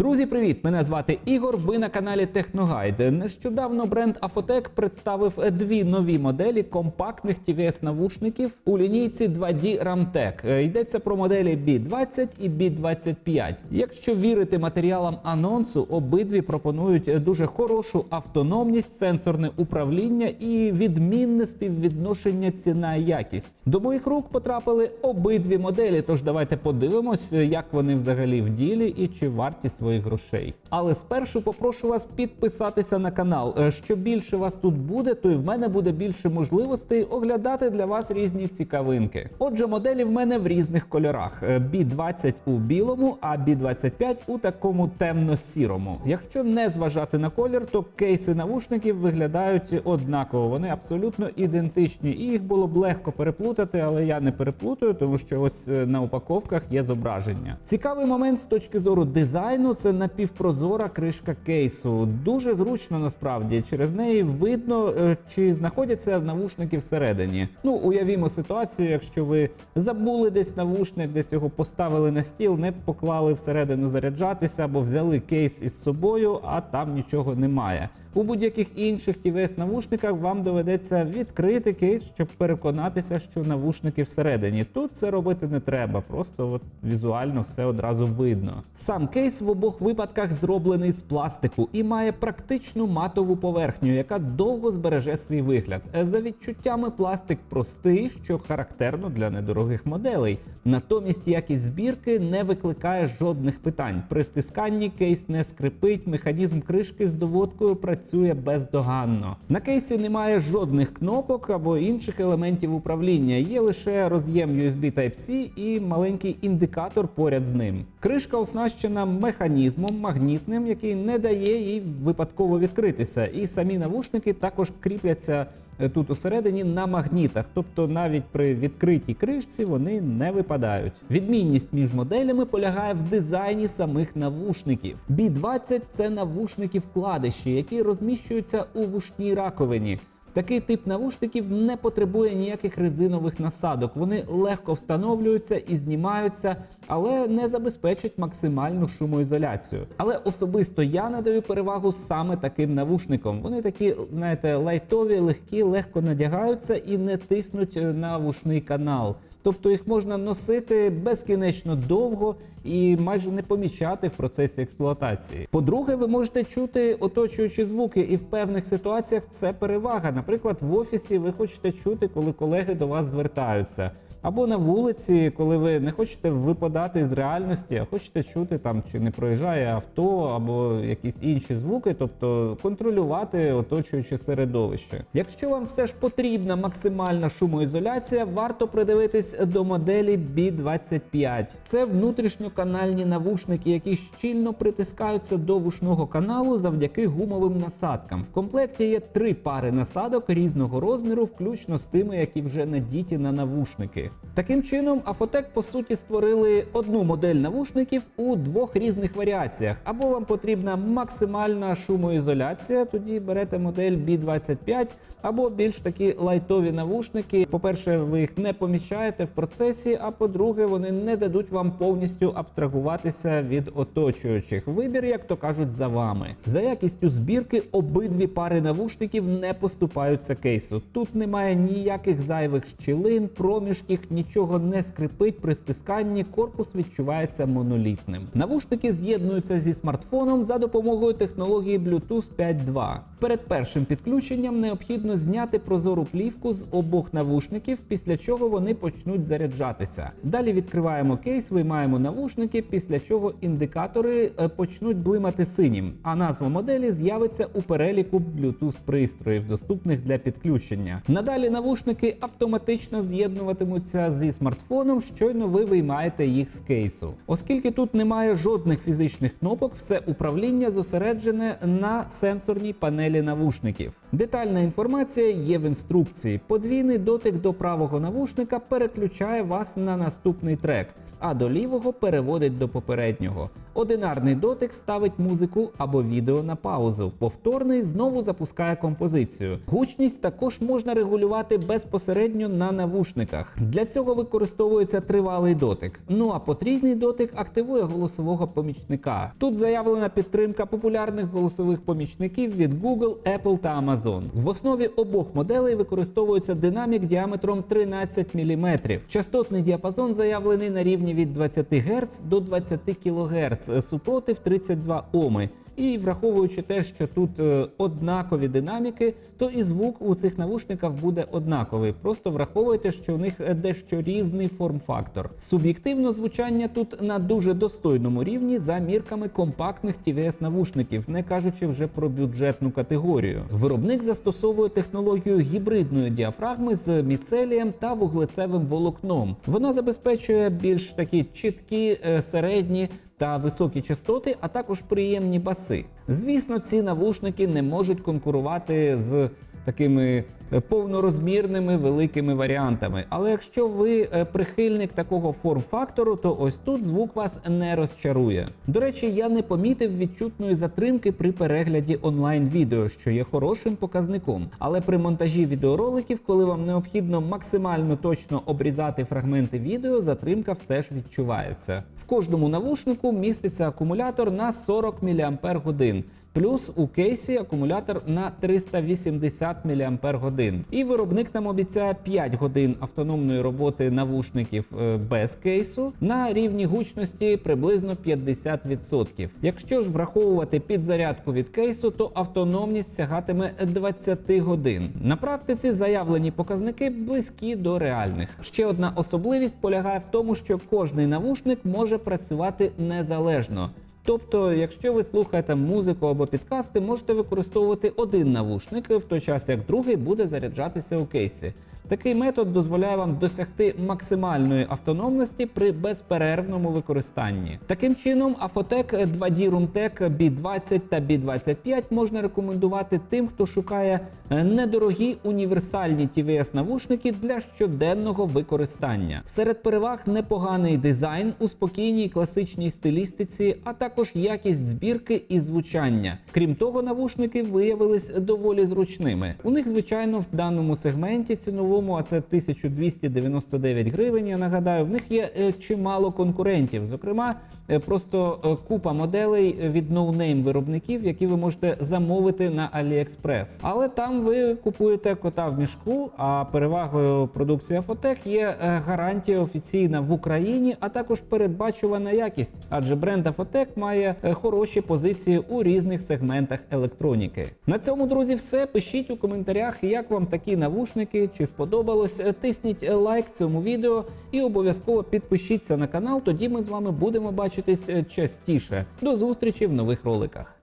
Друзі, привіт! Мене звати Ігор. Ви на каналі Техногайд. Нещодавно бренд Afotec представив дві нові моделі компактних tvs навушників у лінійці 2D Ramtech. Е, Йдеться про моделі B20 і B25. Якщо вірити матеріалам анонсу, обидві пропонують дуже хорошу автономність, сенсорне управління і відмінне співвідношення ціна-якість. До моїх рук потрапили обидві моделі. Тож давайте подивимось, як вони взагалі в ділі і чи варті своїх грошей. Але спершу попрошу вас підписатися на канал. Е, Що більше вас тут буде, то і в мене буде більше можливостей оглядати для вас різні цікавинки. Отже, моделі в мене в різних кольорах: Е, B20 у білому, а B25 у такому темно-сірому. Якщо не зважати на колір, то кейси навушників виглядають однаково. Вони абсолютно ідентичні, і їх було б легко переплутати, але я не переплутаю, тому що ось е, на упаковках є зображення. Цікавий момент з точки зору дизайну це напівпрозора кришка кейсу. Дуже зручно насправді. Через неї видно, е, чи знаходяться навушники всередині. Ну, уявімо ситуацію, якщо ви забули десь навушник, десь його поставили на стіл, не поклали всередину заряджатися або взяли кейс із собою, а там нічого немає. У будь-яких інших tvs навушниках вам доведеться відкрити кейс, щоб переконатися, що навушники всередині. Тут це робити не треба, просто от візуально все одразу видно. Сам кейс в обох випадках зроблений з пластику і має практичну матову поверхню, яка довго збереже свій вигляд. За відчуттями пластик простий, що характерно для недорогих моделей. Натомість якість збірки не викликає жодних питань. При стисканні кейс не скрипить, механізм кришки з доводкою працює бездоганно. На кейсі немає жодних кнопок або інших елементів управління. Є лише роз'єм USB Type-C і маленький індикатор поряд з ним. Кришка оснащена механізмом магнітним, який не дає їй випадково відкритися. І самі навушники також кріпляться е, тут усередині на магнітах, тобто навіть при відкритій кришці вони не випадають. Відмінність між моделями полягає в дизайні самих навушників. B20 – це навушники вкладиші, які розміщуються у вушній раковині. Такий тип навушників не потребує ніяких резинових насадок. Вони легко встановлюються і знімаються, але не забезпечать максимальну шумоізоляцію. Але особисто я надаю перевагу саме таким навушникам. Вони такі, знаєте, лайтові, легкі, легко надягаються і не тиснуть е, на вушний канал. Тобто їх можна носити безкінечно довго і майже не помічати в процесі експлуатації. По-друге, ви можете чути оточуючі звуки, і в певних ситуаціях це перевага. Наприклад, в офісі ви хочете чути, коли колеги до вас звертаються. Або на вулиці, коли ви не хочете випадати з реальності, а хочете чути там, чи не проїжджає авто, або якісь інші звуки, тобто контролювати оточуюче середовище. Якщо вам все ж потрібна максимальна шумоізоляція, варто придивитись до моделі B25. Це внутрішньоканальні навушники, які щільно притискаються до вушного каналу завдяки гумовим насадкам. В комплекті є три пари насадок різного розміру, включно з тими, які вже надіті на навушники. Таким чином, Afotec по суті створили одну модель навушників у двох різних варіаціях. Або вам потрібна максимальна шумоізоляція, тоді берете модель B25, або більш такі лайтові навушники. По-перше, ви їх не помічаєте в процесі, а по-друге, вони не дадуть вам повністю абстрагуватися від оточуючих. Вибір, як то кажуть, за вами. За якістю збірки обидві пари навушників не поступаються кейсу. Тут немає ніяких зайвих щілин, проміжків, нічого не скрипить при стисканні, корпус відчувається монолітним. Навушники з'єднуються зі смартфоном за допомогою технології Bluetooth 5.2. Перед першим підключенням необхідно зняти прозору плівку з обох навушників, після чого вони почнуть заряджатися. Далі відкриваємо кейс, виймаємо навушники, після чого індикатори е, почнуть блимати синім, а назва моделі з'явиться у переліку Bluetooth пристроїв, доступних для підключення. Надалі навушники автоматично з'єднуватимуться зі смартфоном, щойно ви виймаєте їх з кейсу. Оскільки тут немає жодних фізичних кнопок, все управління зосереджене на сенсорній панелі навушників. Детальна інформація є в інструкції. Подвійний дотик до правого навушника переключає вас на наступний трек. А до лівого переводить до попереднього. Одинарний дотик ставить музику або відео на паузу. Повторний знову запускає композицію. Гучність також можна регулювати безпосередньо на навушниках. Для цього використовується тривалий дотик. Ну а потрійний дотик активує голосового помічника. Тут заявлена підтримка популярних голосових помічників від Google, Apple та Amazon. В основі обох моделей використовується динамік діаметром 13 мм. Частотний діапазон заявлений на рівні від 20 Гц до 20 кГц, супротив 32 Оми. І враховуючи те, що тут е, однакові динаміки, то і звук у цих навушниках буде однаковий. Просто враховуйте, що у них е, дещо різний форм-фактор. Суб'єктивно звучання тут на дуже достойному рівні за мірками компактних tvs навушників, не кажучи вже про бюджетну категорію. Виробник застосовує технологію гібридної діафрагми з міцелієм та вуглецевим волокном. Вона забезпечує більш такі чіткі, е, середні та високі частоти, а також приємні баси. Звісно, ці навушники не можуть конкурувати з такими е, повнорозмірними великими варіантами. Але якщо ви е, прихильник такого форм-фактору, то ось тут звук вас не розчарує. До речі, я не помітив відчутної затримки при перегляді онлайн-відео, що є хорошим показником. Але при монтажі відеороликів, коли вам необхідно максимально точно обрізати фрагменти відео, затримка все ж відчувається. В кожному навушнику міститься акумулятор на 40 мАч. Плюс у кейсі акумулятор на 380 мАч. І виробник нам обіцяє 5 годин автономної роботи навушників е, без кейсу на рівні гучності приблизно 50%. Якщо ж враховувати підзарядку від кейсу, то автономність сягатиме 20 годин. На практиці заявлені показники близькі до реальних. Ще одна особливість полягає в тому, що кожний навушник може працювати незалежно. Тобто, якщо ви слухаєте музику або підкасти, можете використовувати один навушник, в той час як другий буде заряджатися у кейсі. Такий метод дозволяє вам досягти максимальної автономності при безперервному використанні. Таким чином, Afotec 2D Roomtech B20 та B25 можна рекомендувати тим, хто шукає е, недорогі універсальні tvs навушники для щоденного використання. Серед переваг непоганий дизайн у спокійній класичній стилістиці, а також якість збірки і звучання. Крім того, навушники виявились доволі зручними. У них, звичайно, в даному сегменті ціновому, а це 1299 гривень. Я нагадаю, в них є е, чимало конкурентів. Зокрема, е, просто е, купа моделей від ноунейм виробників, які ви можете замовити на AliExpress. Але там ви купуєте кота в мішку. А перевагою продукції Afotec є гарантія офіційна в Україні, а також передбачувана якість, адже бренд Afotec має хороші позиції у різних сегментах електроніки. На цьому, друзі, все. Пишіть у коментарях, як вам такі навушники, чи сподобалось. Е, Тисніть е, лайк цьому відео і обов'язково підпишіться на канал. Тоді ми з вами будемо бачитись е, частіше. До зустрічі в нових роликах.